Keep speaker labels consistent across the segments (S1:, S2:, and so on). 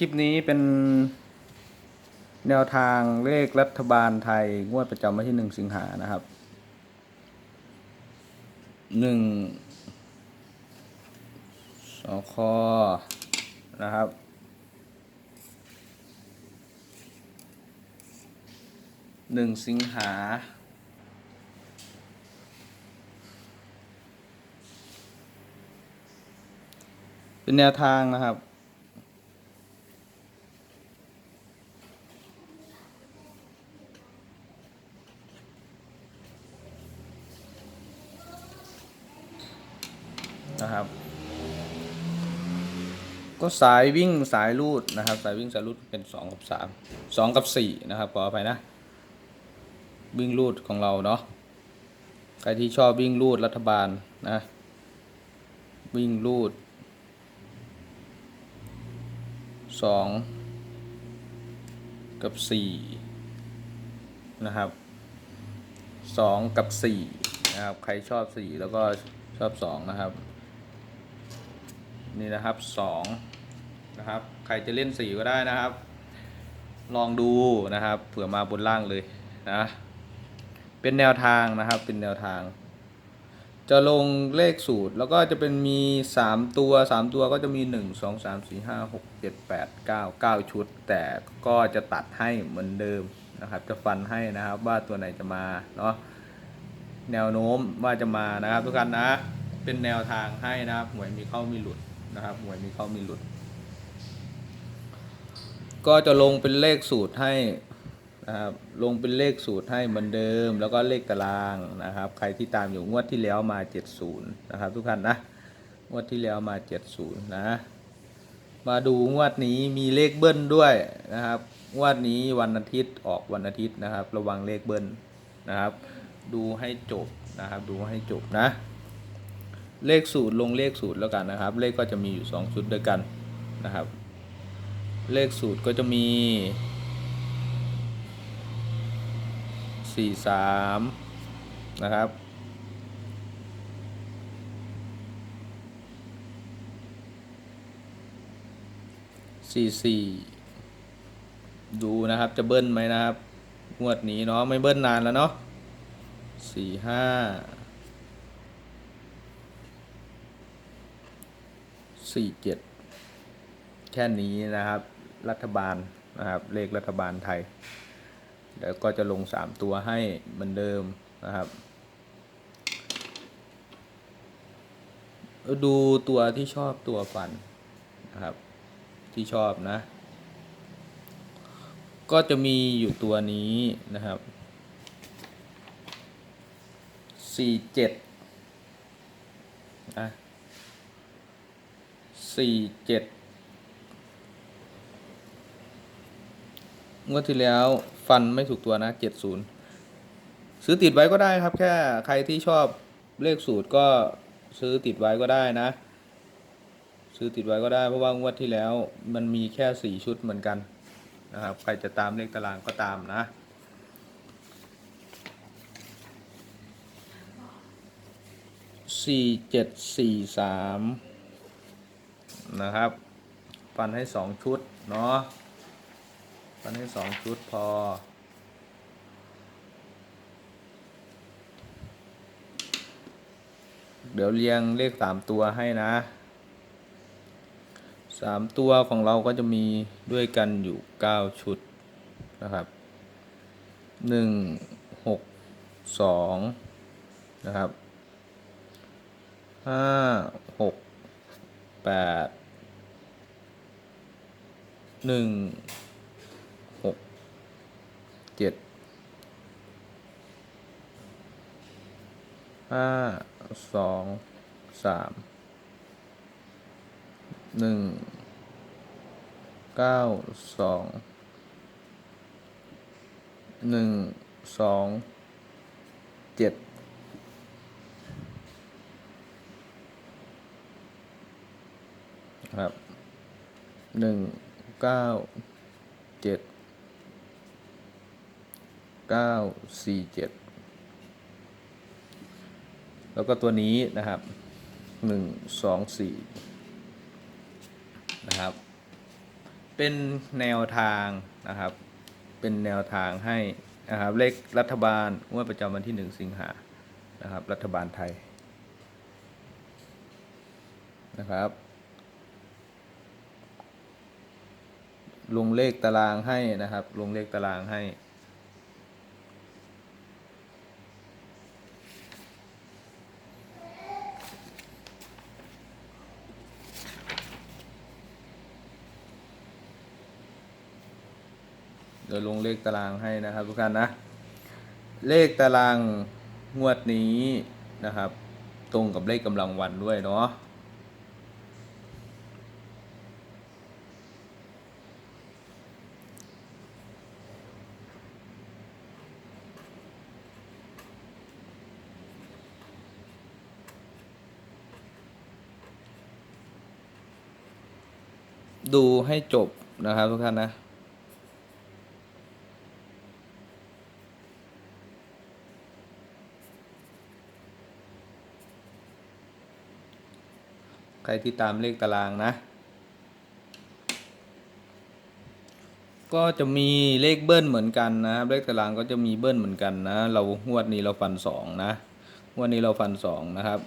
S1: คลิปนี้เป็นแนวทางเลขรัฐบาลไทย งวดประจำวันที่หนึ่งสิงหานะครับหนึ่งสอคอนะครับ หนึ่งสิงหา เป็นแนวทางนะครับ นะครับ ก็สายวิ่งสายรูดนะครับ สายวิ่งสายรูดเป็นสองกับสามสองกับสี่นะครับขออภัยนะ วิ่งรูดของเราเนาะใครที่ชอบวิ่งรูดรัฐบาลนะ วิ่งรูดสองกับสี่นะครับสองกับสี่นะครับ ใครชอบสี่แล้วก็ชอบสองนะครับ นี่นะครับสองนะครับ ใครจะเล่นสี่ก็ได้นะครับ ลองดูนะครับเผื่อมาบนล่างเลยนะ เป็นแนวทางนะครับ เป็นแนวทาง จะลงเลขสูตรแล้วก็จะเป็นมี 3 ตัว 3 ตัวก็จะมี 1 2 3 4 5 6 7 8 9 9 ชุด แต่ก็จะตัดให้เหมือนเดิมนะครับ จะฟันให้นะครับว่าตัวไหนจะมาเนาะแนวโน้มว่าจะมานะครับทุกท่านนะ เป็นแนวทางให้นะครับหวยมีเข้ามีหลุด นะครับหวยมีเข้ามีหลุด ก็จะลงเป็นเลขสูตรให้นะครับลงเป็นเลขสูตรให้เหมือนเดิม แล้วก็เลขตารางนะครับ ใครที่ตามอยู่งวดที่แล้วมา 70 นะครับทุกท่านนะงวดที่แล้วมา 70 นะ มาดูงวดนี้มีเลขเบิ้ลด้วยนะครับงวดนี้วันอาทิตย์ออกวันอาทิตย์นะครับ ระวังเลขเบิ้ลนะครับ ดูให้จบนะครับ ดูให้จบนะ เลขสูตรลงเลขสูตรแล้วกันนะครับ เลขก็จะมีอยู่ 2 ชุดด้วยกันนะครับ เลขสูตรก็จะมี 43 นะครับ44ดูนะครับจะเบิ้ลไหมนะครับ งวดนี้เนาะไม่เบิ้ลนานแล้วเนาะสี่ห้า สี่เจ็ดแค่นี้นะครับ รัฐบาลนะครับ เลขรัฐบาลไทย เดี๋ยวก็จะลงสามตัวให้เหมือนเดิมนะครับดูตัวที่ชอบตัวฟันนะครับ ที่ชอบนะ ก็จะมีอยู่ตัวนี้นะครับสี่เจ็ดนะ สี่เจ็ดงวดที่แล้วฟันไม่ถูกตัวนะเจ็ดศูนย์ซื้อติดไว้ก็ได้ครับ แค่ใครที่ชอบเลขสูตรก็ซื้อติดไว้ก็ได้นะ ซื้อติดไว้ก็ได้เพราะว่างวดที่แล้วมันมีแค่สี่ชุดเหมือนกันนะครับใครจะตามเลขตารางก็ตามนะสี่เจ็ดสี่สาม นะครับ ฟันให้สองชุด เนาะฟันให้สองชุดพอ เดี๋ยวเรียงเลขสามตัวให้นะสามตัวของเราก็จะมีด้วยกันอยู่เก้าชุดนะครับหนึ่งหกสองนะครับห้าหกแปด หนึ่งหกเจ็ดห้าสองสามหนึ่งเก้าสองหนึ่งสองเจ็ดครับหนึ่ง เก้าเจ็ดเก้าสี่เจ็ดแล้วก็ตัวนี้นะครับหนึ่งสองสี่นะครับ เป็นแนวทางนะครับ เป็นแนวทางให้นะครับเลขรัฐบาลงวดประจำวันที่หนึ่งสิงหานะครับ รัฐบาลไทยนะครับ ลงเลขตารางให้นะครับ ลงเลขตารางให้ เดี๋ยวลงเลขตารางให้นะครับทุกท่านนะ เลขตารางงวดนี้นะครับ ตรงกับเลขกำลังวันด้วยเนาะ ดูให้จบนะครับทุกท่านนะใครที่ตามเลขตารางนะ ก็จะมีเลขเบิ้ลเหมือนกันนะ เลขตารางก็จะมีเบิ้ลเหมือนกันนะ เรางวดนี้เราฟันสองนะงวดนี้เราฟันสองนะครับ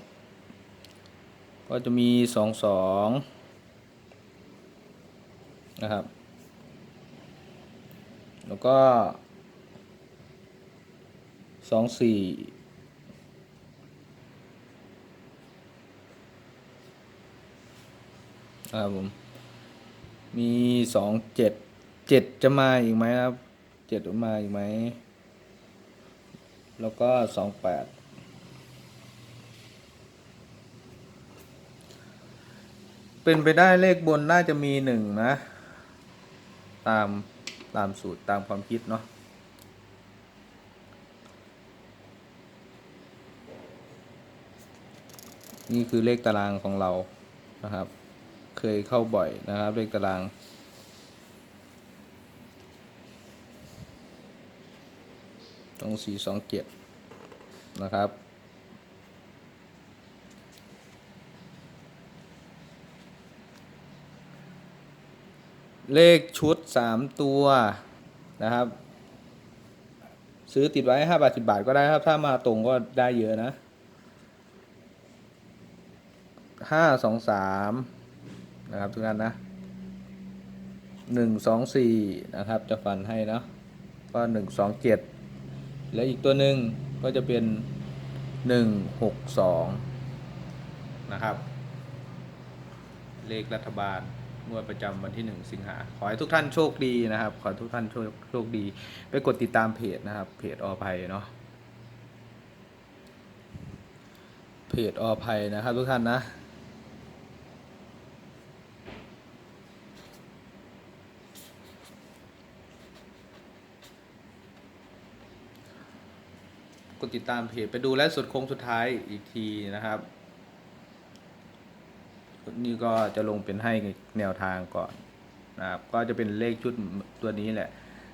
S1: ก็จะมีสองสอง นะครับ แล้วก็สองสี่ครับผม มีสองเจ็ดเจ็ดจะมาอีกไหมครับเจ็ดจะมาอีกไหม แล้วก็สองแปดเป็นไปได้เลขบนน่าจะมีหนึ่งนะ ตามตามสูตรตามความคิดเนาะนี่คือเลขตารางของเรานะครับ เคยเข้าบ่อยนะครับ เลขตาราง ตรงสี่สองเจ็ดนะครับ เลขชุดสามตัวนะครับ ซื้อติดไว้ห้าบาทสิบาทก็ได้ครับ ถ้ามาตรงก็ได้เยอะนะห้าสองสามนะครับ ทุกท่านนะหนึ่งสองสี่นะครับ จะฟันให้เนาะก็หนึ่งสองเจ็ดและอีกตัวหนึ่งก็จะเป็นหนึ่งหกสองนะครับ เลขรัฐบาล งวดประจำวันที่หนึ่งสิงหาขอให้ทุกท่านโชคดีนะครับ ขอให้ทุกท่านโชคโชคดี ไปกดติดตามเพจนะครับ เพจอภัยเนาะเพจอภัยนะครับทุกท่านนะกดติดตามเพจไปดูและสุดโค้งสุดท้ายอีกทีนะครับ นี่ก็จะลงเป็นให้แนวทางก่อนนะครับ ก็จะเป็นเลขชุดตัวนี้แหละ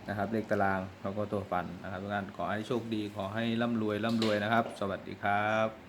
S1: นะครับ เลขตารางแล้วก็ตัวฟันนะครับทุกท่านขอให้โชคดีขอให้ร่ำรวยร่ำรวยนะครับ สวัสดีครับ